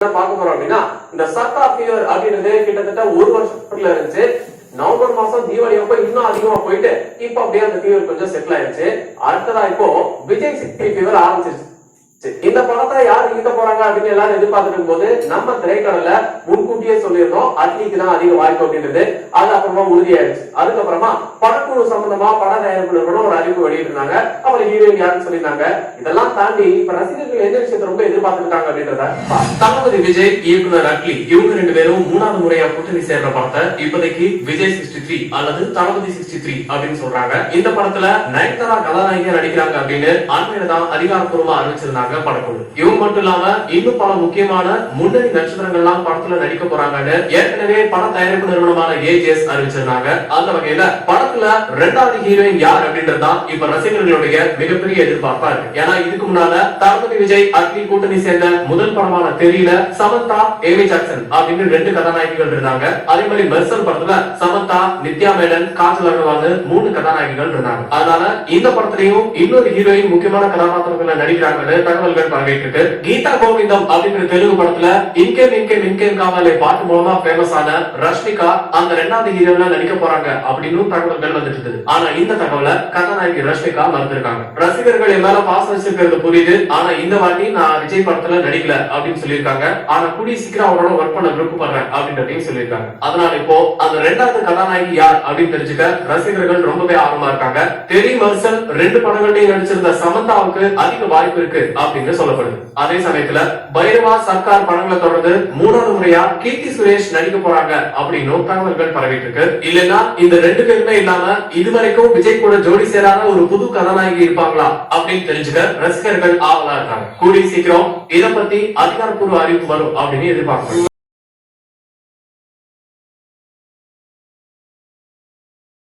பார்க்க போறோம் அப்படின்னா இந்த சட் ஆஃப் இயர் அப்படின்றது கிட்டத்தட்ட ஒரு வருஷத்துல இருந்துச்சு. நவம்பர் மாசம் தீபாவளி அப்ப இன்னும் அதிகமா போயிட்டு இப்ப அப்படியே அந்த ஃபீவர் கொஞ்சம் செட்டில் ஆயிடுச்சு அடுத்ததா இப்போ விஜய் சக்தி ஃபீவர் ஆரம்பிச்சிருச்சு. இந்த படத்தை யார் இயக்க போறாங்க அப்படின்னு எல்லாரும் எதிர்பார்த்துட்டு போது நம்ம திரைக்கடல முன்கூட்டியே சொல்லியிருந்தோம் அட்லிக்கு தான் அதிக வாய்ப்பு அப்படின்றது. அது அப்புறமா உறுதியாயிடுச்சு. அதுக்கப்புறமா படக்குழு சம்பந்தமா பட தயாரிப்பு ஒரு அறிவிப்பு வெளியிட்டிருந்தாங்க. அப்புறம் ஹீரோயின் யாருன்னு சொல்லியிருந்தாங்க. இதெல்லாம் தாண்டி இப்ப ரசிகர்கள் எந்த விஷயத்தை ரொம்ப எதிர்பார்த்துருக்காங்க அப்படின்றத தளபதி விஜய் இயக்குனர் அட்லி இவங்க ரெண்டு பேரும் மூணாவது முறையா கூட்டணி சேர்ற படத்தை இப்போதைக்கு விஜய் சிக்ஸ்டி த்ரீ அல்லது தளபதி சிக்ஸ்டி த்ரீ அப்படின்னு சொல்றாங்க. இந்த படத்துல நயன்தாரா கதாநாயகியா நடிக்கிறாங்க அப்படின்னு அண்மையில தான் அதிகாரப்பூர்வமா அறிவிச்சிருந்தாங்க படக்குழு. இவங்க மட்டும் இல்லாம இன்னும் பல முக்கியமான முன்னணி நட்சத்திரங்கள்லாம் படத்துல நடிக்க போறாங்கன்னு ஏற்கனவே பட தயாரிப்பு நிறுவனமான ஏஜிஎஸ் அறிவிச்சிருந்தாங்க. அந்த வகையில படத்துல ரெண்டாவது ஹீரோயின் யார் அப்படின்றது தான் இப்ப ரசிகர்களுடைய மிகப்பெரிய எதிர்பார்ப்பா இருக்கு. ஏன்னா இதுக்கு முன்னால தளபதி விஜய் அக்னி கூட்டணி சேர்ந்த முதல் படமான தெரியல சமந்தா ஏமி ஜாக்சன் அப்படின்னு ரெண்டு கதாநாயகிகள் இருந்தாங்க. அதே மாதிரி மெர்சல் படத்துல சமந்தா நித்யா மேனன் காஜல் அகர்வால் மூணு கதாநாயகிகள் இருந்தாங்க. அதனால இந்த படத்துலயும் இன்னொரு ஹீரோயின் முக்கியமான கதாபாத்திரங்களை நடிக்கிறாங்கன்னு தகவல்கள் பரவிட்டு கீதா கோவிந்தம் அப்படிங்கிற தெலுங்கு படத்துல இன்கேம் இன்கேம் இன்கேம் காவலை பாட்டு மூலமா பேமஸ் ஆன ரஷ்மிகா அந்த ரெண்டாவது ஹீரோயினா நடிக்க போறாங்க அப்படின்னு தகவல்கள் வந்துட்டு ஆனா இந்த தகவலை கதாநாயகி ரஷ்மிகா மறுத்திருக்காங்க ரசிகர்கள் என் மேல பாசம் வச்சிருக்கிறது புரியுது. ஆனா இந்த வாட்டி நான் விஜய் படத்துல நடிக்கல அப்படின்னு சொல்லியிருக்காங்க. ஆனா கூடிய சீக்கிரம் அவரோட ஒர்க் பண்ண விருப்பப்படுறேன் அப்படின்றதையும் சொல்லியிருக்காங்க. அதனால இப்போ அந்த ரெண்டாவது கதாநாயகி யார் அப்படின்னு தெரிஞ்சுக்க ரசிகர்கள் ரொம்பவே ஆர்வமா இருக்காங்க. தெரி மர்சல் ரெண்டு படங்கள்லயும் நடிச்சிருந்த சமந்தாவுக்கு அதிக வாய்ப்பு இருக்கு அப்படின்னு சொல்லப்படுது. அதே சமயத்துல பைரவா சர்க்கார் படங்களை தொடர்ந்து மூணாவது முறையா கீர்த்தி சுரேஷ் நடிக்க போறாங்க அப்படின்னு தகவல்கள் பரவிட்டு இருக்கு. இல்லைன்னா இந்த ரெண்டு பேருமே இல்லாம இதுவரைக்கும் விஜய் கூட ஜோடி சேராத ஒரு புது கதாநாயகி இருப்பாங்களா அப்படின்னு தெரிஞ்சுக்க ரசிகர்கள் ஆவலா இருக்காங்க. கூடிய சீக்கிரம் இதை பத்தி அதிகாரப்பூர்வ அறிவிப்பு வரும் அப்படின்னு எதிர்பார்க்கணும்